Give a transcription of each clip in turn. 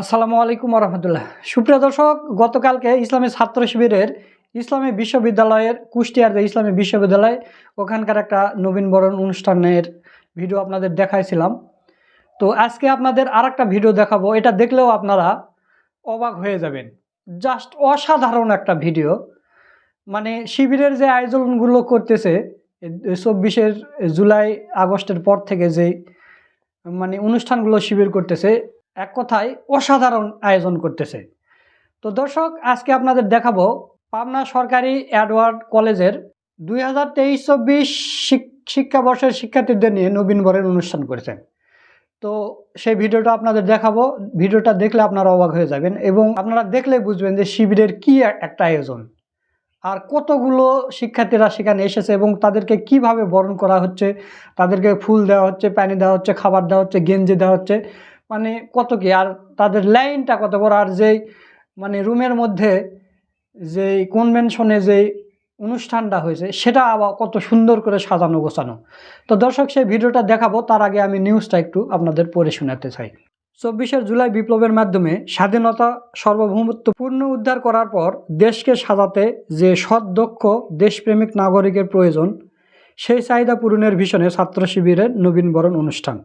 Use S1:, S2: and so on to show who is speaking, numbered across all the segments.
S1: আসসালামু আলাইকুম রহমতুল্লাহ সুপ্রিয় দর্শক, গতকালকে ইসলামী ছাত্র শিবিরের ইসলামী বিশ্ববিদ্যালয়ের কুষ্টিয়ার যে ইসলামী বিশ্ববিদ্যালয় ওখানকার একটা নবীনবরণ অনুষ্ঠানের ভিডিও আপনাদের দেখাইছিলাম। তো আজকে আপনাদের আর একটা ভিডিও দেখাবো। এটা দেখলেও আপনারা অবাক হয়ে যাবেন। জাস্ট অসাধারণ একটা ভিডিও। মানে শিবিরের যে আয়োজনগুলো করতেছে চব্বিশের জুলাই আগস্টের পর থেকে যে মানে অনুষ্ঠানগুলো শিবির করতেছে এক কথায় অসাধারণ আয়োজন করতেছে। তো দর্শক, আজকে আপনাদের দেখাবো পাবনা সরকারি অ্যাডওয়ার্ড কলেজের দুই হাজার তেইশ চব্বিশ শিক্ষাবর্ষের শিক্ষার্থীদের নিয়ে নবীনবরণ অনুষ্ঠান করেছেন তো সেই ভিডিওটা আপনাদের দেখাবো। ভিডিওটা দেখলে আপনারা অবাক হয়ে যাবেন এবং আপনারা দেখলে বুঝবেন যে শিবিরের কি একটা আয়োজন। আর কতগুলো শিক্ষার্থীরা সেখানে এসেছে এবং তাদেরকে কীভাবে বরণ করা হচ্ছে, তাদেরকে ফুল দেওয়া হচ্ছে, পানি দেওয়া হচ্ছে, খাবার দেওয়া হচ্ছে, গেঞ্জি দেওয়া হচ্ছে মানে কত কি, আর তাদের লাইনটা কত বড়, আর যেই মানে রুমের মধ্যে যেই কনভেনশনে যেই অনুষ্ঠানটা হয়েছে, সেটা আবার কত সুন্দর করে সাজানো গোছানো। তো দর্শক, সেই ভিডিওটা দেখাবো, তার আগে আমি নিউজটা একটু আপনাদের পড়ে শোনাতে চাই। চব্বিশে জুলাই বিপ্লবের মাধ্যমে স্বাধীনতা সার্বভৌমত্ব পূর্ণ উদ্ধার করার পর দেশকে সাজাতে যে সৎ, দক্ষ, দেশপ্রেমিক নাগরিকের প্রয়োজন, সেই চাহিদা পূরণের ভীষণে ছাত্র শিবিরের নবীনবরণ অনুষ্ঠান।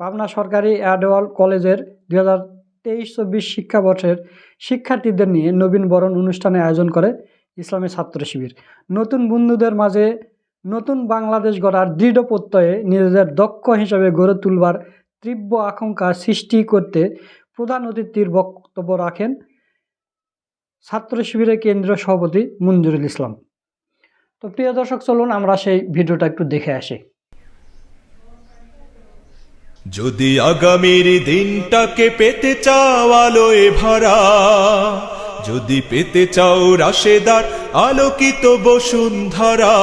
S1: পাবনা সরকারি অ্যাডওয়াল কলেজের দুই হাজার তেইশ চব্বিশ শিক্ষাবর্ষের শিক্ষার্থীদের নিয়ে নবীনবরণ অনুষ্ঠানে আয়োজন করে ইসলামী ছাত্র শিবির। নতুন বন্ধুদের মাঝে নতুন বাংলাদেশ গড়ার দৃঢ় প্রত্যয়ে নিজেদের দক্ষ হিসেবে গড়ে তুলবার তীব্র আকাঙ্ক্ষা সৃষ্টি করতে প্রধান অতিথির বক্তব্য রাখেন ছাত্র শিবিরের কেন্দ্রীয় সভাপতি মঞ্জুরুল ইসলাম। তো প্রিয় দর্শক, চলুন আমরা সেই ভিডিওটা একটু দেখে আসি।
S2: যদি আগামীর দিনটাকে পেতে চাও আলোয় ভরা, যদি পেতে চাও রাশেদার আলোকিত বসুন্ধরা,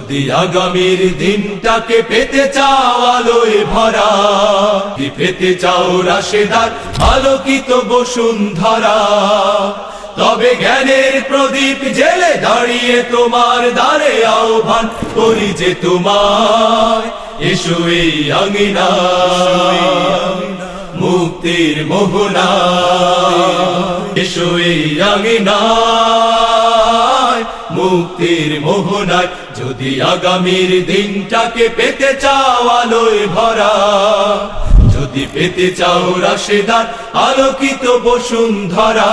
S2: যদি আগামীর দিনটাকে পেতে চাও আলোয় ভরা পেতে চাও রাশেদার আলোকিত বসুন্ধরা তবে জ্ঞানের প্রদীপ জেলে দাঁড়িয়ে তোমার দ্বারে আহ্বান করি যে তোমার এসো এই আঙিনা, মুক্তির মোহনা। এসো এই আঙিনা মুক্তির মোহনায়। যদি আগামীর দিনটাকে পেতে চাও আলোয় ভরা, যদি পেতে চাও রাশেদার আলোকিত বসুন্ধরা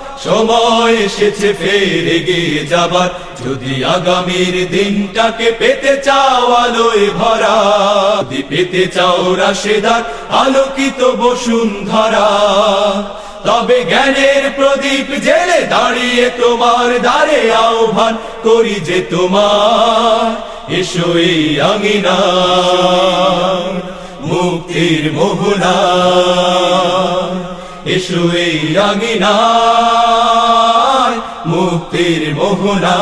S2: সময় এসেছে ফের এগিয়ে যাবার। যদি আগামীর দিনটাকে পেতে চাও আলোয় ভরা, যদি পেতে চাও রাশেদার, আলোকিত বসুন্ধরা। তবে জ্ঞানের প্রদীপ জেলে দাঁড়িয়ে তোমার দ্বারে আহ্বান করি যে তোমার, এসো এই আঙিনা, মুক্তির মোহনা। এসো এই মুক্তির মোহনা।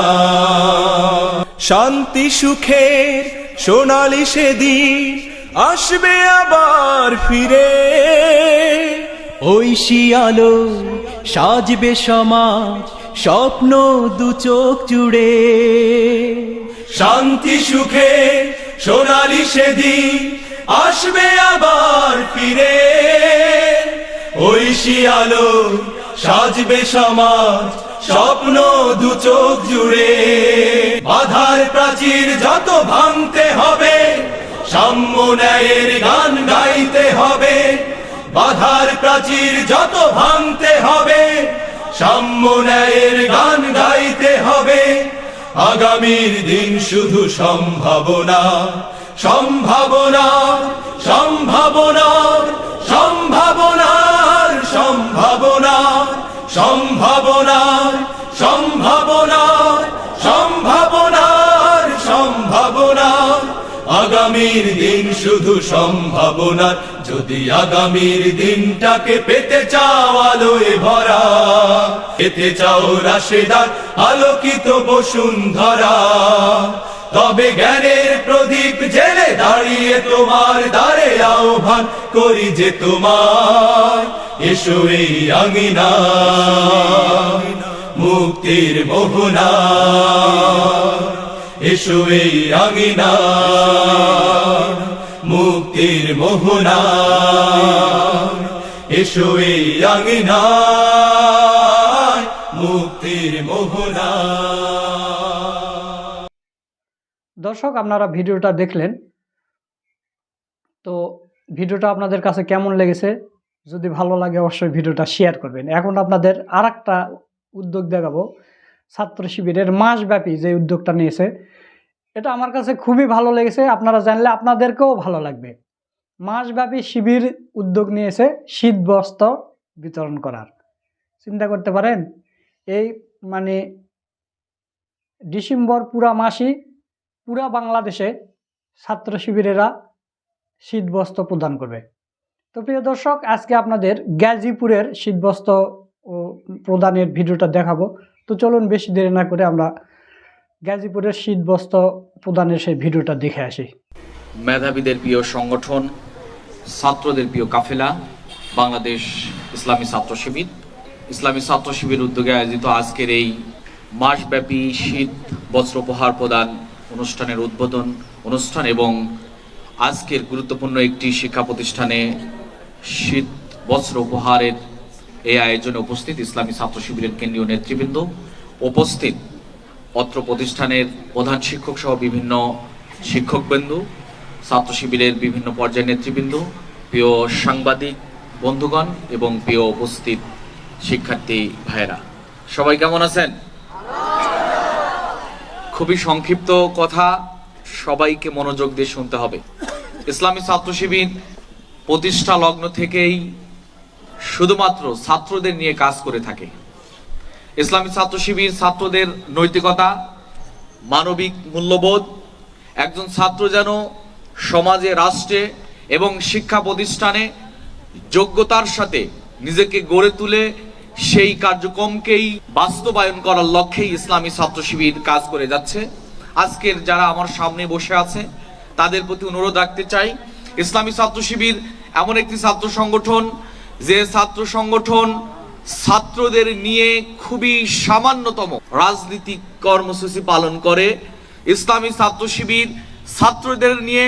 S2: শান্তি সুখের সোনালি সেদিন আসবে আবার ফিরে।
S3: ঐশী আলো সাজবে সমাজ, স্বপ্ন দু চোখ জুড়ে।
S2: শান্তি সুখে সোনালি সেদিন আসবে আবার ফিরে। ঐশী আলো সাজবে সমাজ, স্বপ্ন দু চোখ জুড়ে। বাধার প্রাচীর যত ভাঙতে হবে, সাম্য ন্যায়ের গান গাইতে হবে। বাধার প্রাচীর যত ভাঙতে হবে, সাম্য ন্যায়ের গান গাইতে হবে। আগামীর দিন শুধু সম্ভাবনা সম্ভাবনা সম্ভাবনা সম্ভাবনা। সম্ভাবনার সম্ভাবনার সম্ভাবনার সম্ভাবনা আগামীর দিন শুধু সম্ভাবনার, যদি আগামীর দিনটাকে পেতে চাও আলোয় ভরা, পেতে চাও রাশেদার, আলোকিত বসুন্ধরা। তবে জ্ঞানের প্রদীপ জেলে দাঁড়িয়ে তোমার দ্বারে আহ্বান করি যে তোমার এসো এই মুক্তির মোহনা এসো আঙিনা, মুক্তির মোহনা এসো আঙিনা, মুক্তির মোহনা
S1: দর্শক, আপনারা ভিডিওটা দেখলেন। তো ভিডিওটা আপনাদের কাছে কেমন লেগেছে? যদি ভালো লাগে অবশ্যই ভিডিওটা শেয়ার করবেন। এখন আপনাদের আর একটা উদ্যোগ দেখাবো। ছাত্র শিবিরের মাসব্যাপী যে উদ্যোগটা নিয়েছে, এটা আমার কাছে খুবই ভালো লেগেছে। আপনারা জানলে আপনাদেরকেও ভালো লাগবে। মাসব্যাপী শিবির উদ্যোগ নিয়েছে শীত বস্ত্র বিতরণ করার। চিন্তা করতে পারেন, এই মানে ডিসেম্বর পুরা মাসই পুরা বাংলাদেশে ছাত্র শিবিরেরা শীতবস্ত্র প্রদান করবে। তো প্রিয় দর্শক, আজকে আপনাদের গাজীপুরের শীতবস্ত্র প্রদানের ভিডিওটা দেখাবো। তো চলুন বেশি দেরি না করে আমরা গাজীপুরের শীতবস্ত্র প্রদানের সেই ভিডিওটা দেখে আসি।
S4: মেধাবীদের প্রিয় সংগঠন, ছাত্রদের প্রিয় কাফেলা, বাংলাদেশ ইসলামী ছাত্র শিবির। ইসলামী ছাত্র শিবির উদ্যোগে আয়োজিত আজকের এই মাসব্যাপী শীত বস্ত্র উপহার প্রদান অনুষ্ঠানের উদ্বোধন অনুষ্ঠান এবং আজকের গুরুত্বপূর্ণ একটি শিক্ষা প্রতিষ্ঠানে শীত, বস্ত্র উপহারের এই আয়োজনে উপস্থিত ইসলামী ছাত্র শিবিরের কেন্দ্রীয় নেতৃবৃন্দ উপস্থিত অত্র প্রতিষ্ঠানের প্রধান শিক্ষক সহ বিভিন্ন শিক্ষকবৃন্দ, ছাত্র শিবিরের বিভিন্ন পর্যায়ের নেতৃবৃন্দ, প্রিয় সাংবাদিক বন্ধুগণ এবং প্রিয় উপস্থিত শিক্ষার্থী ভাইয়েরা। সবাই কেমন আছেন? খুবই সংক্ষিপ্ত কথা, সবাইকে মনোযোগ দিয়ে শুনতে হবে। ইসলামী ছাত্র শিবির প্রতিষ্ঠা লগ্ন থেকেই শুধুমাত্র ছাত্রদের নিয়ে কাজ করে থাকে। ইসলামী ছাত্র শিবির ছাত্রদের নৈতিকতা, মানবিক মূল্যবোধ, একজন ছাত্র যেন সমাজে, রাষ্ট্রে এবং শিক্ষা প্রতিষ্ঠানে যোগ্যতার সাথে নিজেকে গড়ে তুলে সেই কার্যক্রমকেই বাস্তবায়ন করার লক্ষ্যেই ইসলামী ছাত্র শিবির কাজ করে যাচ্ছে। আজকের যারা আমার সামনে বসে আছে, তাদের প্রতি অনুরোধ রাখতে চাই, ইসলামী ছাত্র শিবির এমন একটি ছাত্র সংগঠন যে ছাত্র সংগঠন ছাত্রদের নিয়ে খুবই সামান্যতম রাজনীতিক কর্মসূচি পালন করে। ইসলামী ছাত্র শিবির ছাত্রদের নিয়ে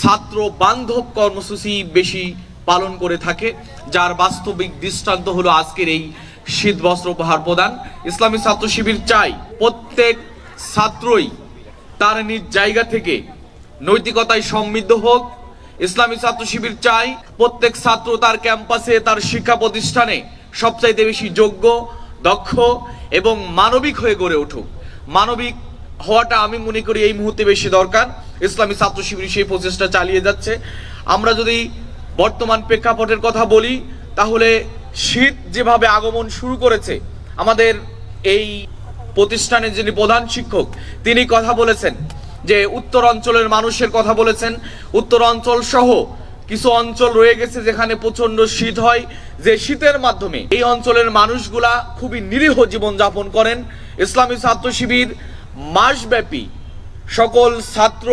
S4: ছাত্র বান্ধব কর্মসূচি বেশি পালন করে থাকে, যার বাস্তবিক দৃষ্টান্ত হলো আজকের এই শীত বস্ত্র উপহার প্রদান। ইসলামী ছাত্র শিবির চাই প্রত্যেক ছাত্রই তার নিজ জায়গা থেকে নৈতিকতায় সমৃদ্ধ হোক ইসলামী ছাত্র শিবির চাই। প্রত্যেক ছাত্র তার ক্যাম্পাসে, তার শিক্ষা প্রতিষ্ঠানে সবচাইতে বেশি যোগ্য, দক্ষ এবং মানবিক হয়ে গড়ে উঠুক। মানবিক হওয়াটা আমি মনে করি এই মুহূর্তে বেশি দরকার। ইসলামী ছাত্র শিবির সেই প্রচেষ্টা চালিয়ে যাচ্ছে। আমরা যদি বর্তমান প্রেক্ষাপটের কথা বলি, তাহলে শীত যেভাবে আগমন শুরু করেছে, আমাদের এই প্রতিষ্ঠানের যিনি প্রধান শিক্ষক, তিনি কথা বলেছেন যে উত্তর অঞ্চলের মানুষের কথা বলেছেন, উত্তর অঞ্চল সহ কিছু অঞ্চল রয়ে গেছে যেখানে প্রচণ্ড শীত হয়। যে শীতের মাধ্যমে এই অঞ্চলের মানুষগুলা খুবই নিরীহ জীবন যাপন করেন। ইসলামী ছাত্র শিবির মাসব্যাপী সকল ছাত্র,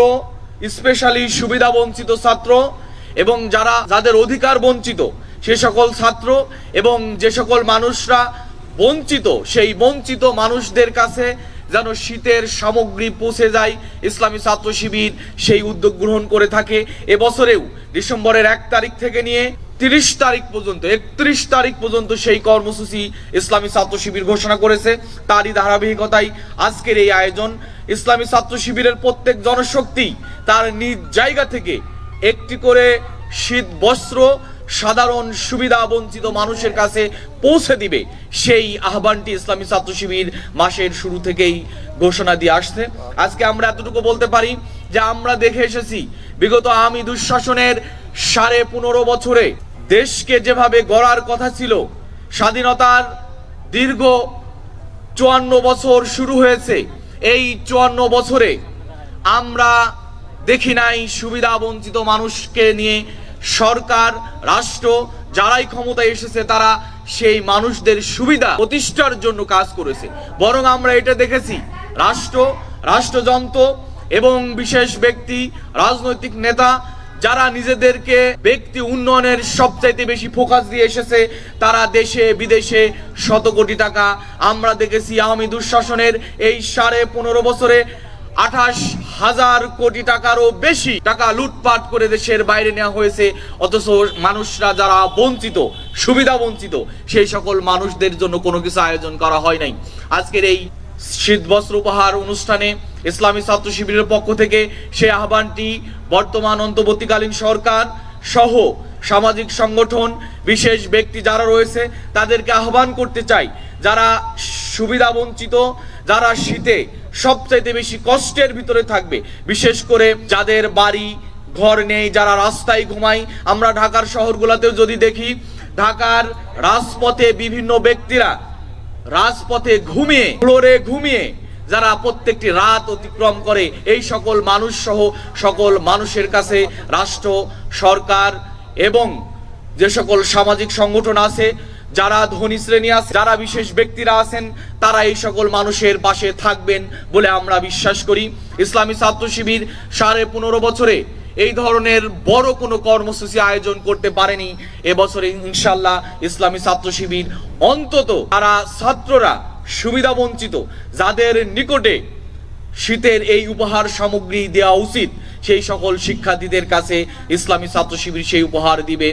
S4: স্পেশালি সুবিধা বঞ্চিত ছাত্র এবং যারা যাদের অধিকার বঞ্চিত, সে সকল ছাত্র এবং যে সকল মানুষরা বঞ্চিত, সেই বঞ্চিত মানুষদের কাছে যেন শীতের সামগ্রী পৌঁছে যায়। ইসলামী ছাত্র শিবির সেই উদ্যোগ গ্রহণ করে থাকে। এবছরেও ডিসেম্বরের এক তারিখ থেকে নিয়ে তিরিশ তারিখ পর্যন্ত, একত্রিশ তারিখ পর্যন্ত সেই কর্মসূচি ইসলামী ছাত্র শিবির ঘোষণা করেছে। তারই ধারাবাহিকতায় আজকের এই আয়োজন। ইসলামী ছাত্র শিবিরের প্রত্যেক জনশক্তি তার নিজ জায়গা থেকে একটি করে শীত বস্ত্র সাধারণ সুবিধা বঞ্চিত মানুষের কাছে পৌঁছে দিবে সেই আহ্বানটি ইসলামী ছাত্র শিবির মাসের শুরু থেকেই ঘোষণা দিয়ে আসছে। আজকে আমরা এতটুকু বলতে পারি যে আমরা দেখে এসেছি, বিগত আমি দুঃশাসনের সাড়ে পনেরো বছরে দেশকে যেভাবে গড়ার কথা ছিল, স্বাধীনতার দীর্ঘ চুয়ান্ন বছর শুরু হয়েছে। এই চুয়ান্ন বছরে আমরা দেখি নাই সুবিধা বঞ্চিত মানুষকে নিয়ে সরকার, রাষ্ট্র যারাই ক্ষমতায় এসেছে তারা সেই মানুষদের সুবিধা, প্রতিষ্ঠার জন্য কাজ করেছে। বরং আমরা এটা দেখেছি, রাষ্ট্র, রাষ্ট্রযন্ত্র এবং বিশেষ ব্যক্তি, রাজনৈতিক নেতা যারা নিজেদেরকে ব্যক্তি উন্নয়নের সবচাইতে বেশি ফোকাস দিয়ে এসেছে, তারা দেশে, বিদেশে শত কোটি টাকা আমরা দেখেছি আওয়ামী দুঃশাসনের এই সাড়ে পনেরো বছরে আঠাশ হাজার কোটি টাকারও বেশি টাকা লুটপাট করে দেশের বাইরে নেওয়া হয়েছে। অথচ মানুষরা যারা বঞ্চিত, সুবিধা বঞ্চিত, সেই সকল মানুষদের জন্য কোনো কিছু আয়োজন করা হয় নাই। আজকের এই শীত বস্ত্র উপহার অনুষ্ঠানে ইসলামী ছাত্র শিবিরের পক্ষ থেকে সেই আহ্বানটি বর্তমান অন্তর্বর্তীকালীন সরকার সহ সামাজিক সংগঠন, বিশেষ ব্যক্তি যারা রয়েছে, তাদেরকে আহ্বান করতে চাই। যারা সুবিধা বঞ্চিত, যারা শীতে সবচাইতে বেশি কষ্টের ভিতরে থাকবে। বিশেষ করে যাদের বাড়ি, ঘর নেই, যারা রাস্তায় ঘুমায়, আমরা ঢাকার শহরগুলোতেও যদি দেখি, ঢাকার রাজপথে বিভিন্ন ব্যক্তিরা রাজপথে ঘুমিয়ে, ফ্লোরে ঘুমিয়ে, যারা প্রত্যেকটি রাত অতিক্রম করে, এই সকল মানুষ সহ সকল মানুষের কাছে রাষ্ট্র, সরকার এবং যে সকল সামাজিক সংগঠন আছে, যারা ধনী শ্রেণি আছে, যারা বিশেষ ব্যক্তিরা আছেন তারা এই সকল মানুষের পাশে থাকবেন বলে আমরা বিশ্বাস করি। ইসলামী ছাত্র শিবির সাড়ে পনেরো বছরে এই ধরনের বড় কোনো কর্মসূচি আয়োজন করতে পারেনি। এবছরে ইনশাল্লাহ ইসলামী ছাত্র শিবির অন্তত তারা ছাত্ররা সুবিধা বঞ্চিত, যাদের নিকটে শীতের এই উপহার সামগ্রী দেওয়া উচিত, সেই সকল শিক্ষার্থীদের কাছে ইসলামী ছাত্র শিবির সেই উপহার দিবে।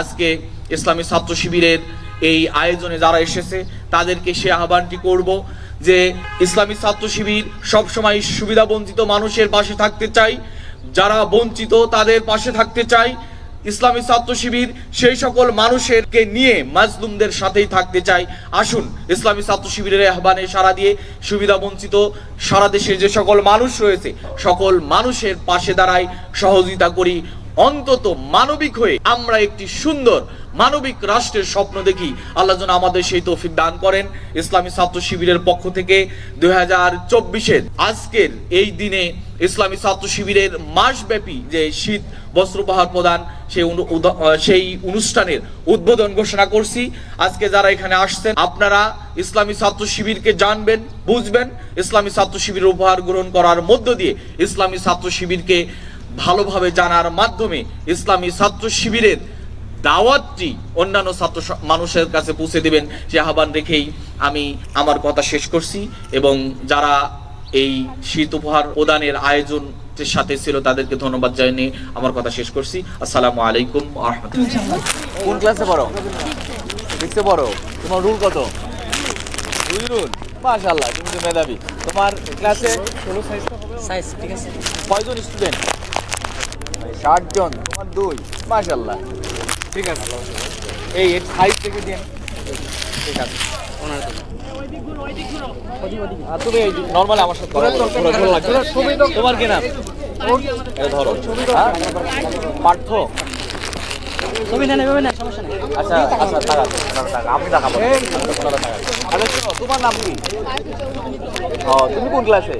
S4: আজকে ইসলামী ছাত্র শিবিরের এই আয়োজনে যারা এসেছে, তাদেরকে সে আহ্বানটি করব যে ইসলামী ছাত্র শিবির সবসময় সুবিধা বঞ্চিত মানুষের পাশে থাকতে চাই। যারা বঞ্চিত, তাদের পাশে থাকতে চাই। ইসলামী ছাত্র শিবির সেই সকল মানুষেরকে নিয়ে মাজলুমদের সাথেই থাকতে চাই। আসুন, ইসলামী ছাত্র শিবিরের আহ্বানে সারা দিয়ে সুবিধা বঞ্চিত সারা দেশের যে সকল মানুষ রয়েছে, সকল মানুষের পাশে দাঁড়াই সহযোগিতা করি। অন্তত মানবিক হয়ে আমরা একটি সুন্দর মানবিক রাষ্ট্রের স্বপ্ন দেখি। আল্লাহ যেন আমাদের সেই তৌফিক দান করেন। ইসলামী ছাত্র শিবিরের পক্ষ থেকে দুই হাজার চব্বিশের আজকের এই দিনে ইসলামী ছাত্র শিবিরের মাসব্যাপী যে শীত বস্ত্র উপহার প্রদান, সেই সেই অনুষ্ঠানের উদ্বোধন ঘোষণা করছি। আজকে যারা এখানে আসছেন, আপনারা ইসলামী ছাত্র শিবিরকে জানবেন, বুঝবেন। ইসলামী ছাত্র শিবির উপহার গ্রহণ করার মধ্য দিয়ে ইসলামী ছাত্র শিবিরকে ভালোভাবে জানার মাধ্যমে ইসলামী ছাত্র শিবিরের দাওয়াতটি অন্যান্য ছাত্র মানুষের কাছে পৌঁছে দেবেন। সে আহ্বান রেখেই আমি আমার কথা শেষ করছি এবং যারা এই শীত উপহার প্রদানের আয়োজন সাথে ছিল তাদেরকে ধন্যবাদ জানিয়ে আমার কথা শেষ করছি। আসসালামু আলাইকুম
S5: কোন ক্লাসে পড়ো? সিক্সে পড়ো। তোমার রুল কত? দুই রুল। মাশাল্লাহ তুমি তো মেধাবী। তোমার ক্লাসে
S1: সাইজ ঠিক আছে।
S5: কয়জন স্টুডেন্ট? ষাট জন। তোমার দুই। মাশাল্লাহ ঠিক আছে। এই সাইজ থেকে দিন। ঠিক আছে। আর তুমি নর্মাল আমার সাথে। তোমার কি নাম? ধরো? পার্থ?
S1: ছবি নেন এভাবে নেন সমস্যা নেই।
S5: আচ্ছা আচ্ছা টাকা টাকা আমি দেখাবো। আচ্ছা শোনো তোমার নাম কি? ও তুমি কোন ক্লাসে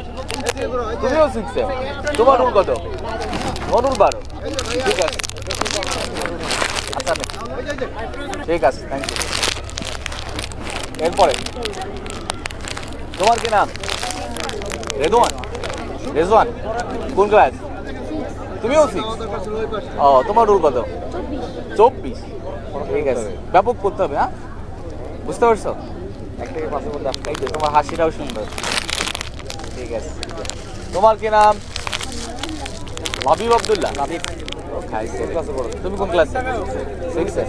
S5: তুমিও সিক্সে তোমার রুল কত? রুল বারো। ঠিক আছে। নে। ঠিক আছে থ্যাংক ইউ এরপরে, তোমার কি নাম? রেদওয়ান রেজওয়ান, কোন ক্লাস তুমিও ও, তোমার রুল কত? চব্বিশ। ঠিক আছে, ব্যাপক করতে হবে হ্যাঁ? বুঝতে পারছ? এক থেকে পাঁচের আসতে তোমার হাসিটাও সুন্দর।
S4: ঠিক আছে, তোমার কি নাম? হাবিব আবদুল্লাহ। হাবিব তুমি কোন ক্লাসে সিক্সে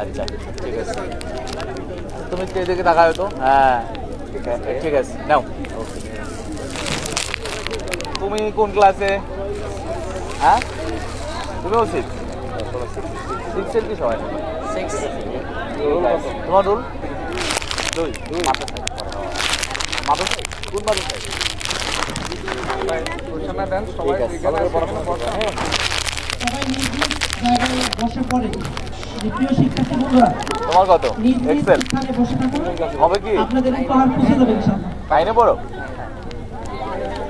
S4: আচ্ছা ঠিক আছে। তুমি একটু এদিকে তাকাও তো। হ্যাঁ ঠিক আছে। নাও। তুমি কোন ক্লাসে হ্যাঁ? তুমিও সিক্স সিক্সের কি সবাই? সিক্স তোমার রুল দুই। কোন মাদ্রাসায়? ঠিক আছে ভালো করে
S5: বসে পড়ে প্রিয় শিক্ষার্থী বন্ধুরা
S4: তোমার কত এক্সেল হবে কি তাই না বড়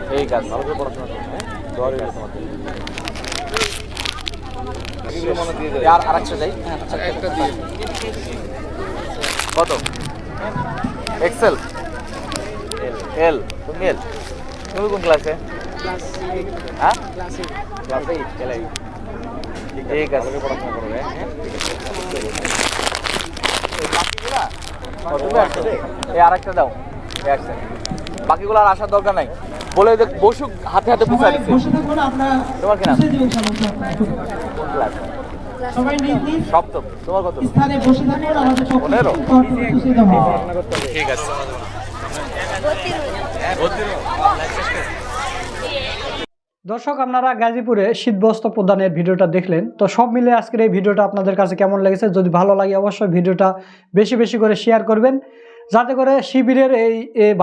S4: ঠিক আছে ভালো করে পড়াশোনা করবে হ্যাঁ গেছে আমাদের আর আরেকটা যাই কত এক্সেল এল তুমি এল তুমি কোন ক্লাসে হ্যাঁ? ক্লাস এইট ঠিক আছে। পড়াশোনা করবে হ্যাঁ? এই আরেকটা দাও। বাকিগুলো আর আসার দরকার নাই। বলে যে বসুক হাতে হাতে পুষা দিচ্ছে। তোমার কোন ক্লাস সপ্তম তোমার কত? পনেরো? ঠিক আছে।
S1: দর্শক, আপনারা গাজীপুরে শীতবস্ত্র প্রদানের ভিডিওটা দেখলেন। তো সব মিলে আজকের এই ভিডিওটা আপনাদের কাছে কেমন লেগেছে? যদি ভালো লাগে অবশ্যই ভিডিওটা বেশি বেশি করে শেয়ার করবেন। যাতে করে শিবিরের এই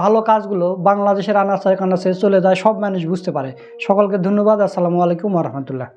S1: ভালো কাজগুলো বাংলাদেশের আনাচে কানাচে চলে যায়, সব মানুষ বুঝতে পারে। সকলকে ধন্যবাদ। আসসালামু আলাইকুম রহমতুল্লাহ।